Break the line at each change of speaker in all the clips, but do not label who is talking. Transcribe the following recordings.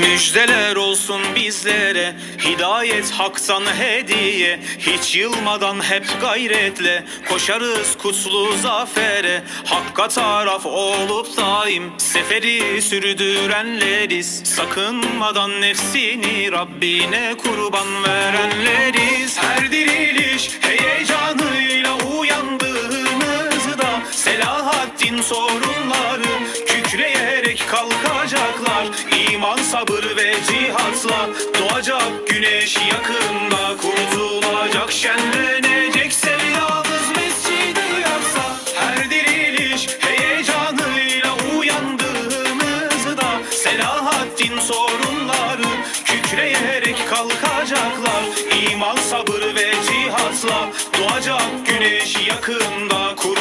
Müjdeler olsun bizlere Hidayet haktan hediye. Hiç yılmadan hep gayretle Koşarız kutlu zafere. Hakka taraf olup daim Seferi sürdürenleriz. Sakınmadan nefsini Rabbine kurban verenleriz. Her diriliş heyecanıyla uyandığımızda Selahaddin sorunları Kükreyerek ve cihatla Doğacak güneş yakında Kurtulacak şenlenecek sevdamız mescidi yaksa Her diriliş heyecanıyla uyandığımızda Selahaddin sorunları Kükreyerek kalkacaklar. İman, sabır ve cihatla Doğacak güneş yakında Kurtulacak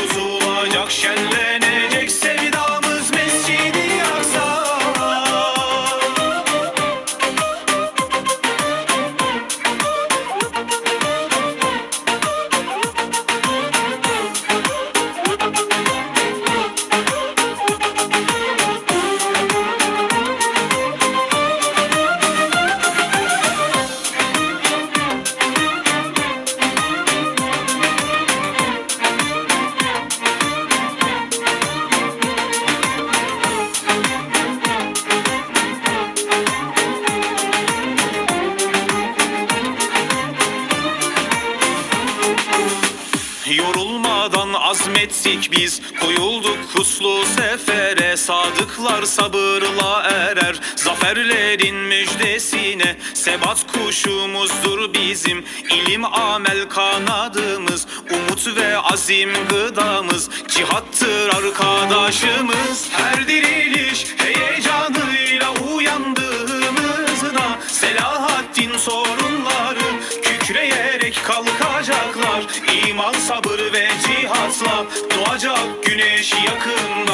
Yorulmadan azmettik biz. Koyulduk kuslu sefere Sadıklar sabırla erer. Zaferlerin müjdesine Sebat kuşumuzdur bizim. İlim amel kanadımız Umut ve azim gıdamız. Cihattır arkadaşımız. Her diriliş heyecanıyla uyandığımızda Selahaddin sorunları Kükreyerek kalkacaklar İman, sabır ve cihatla Doğacak güneş yakında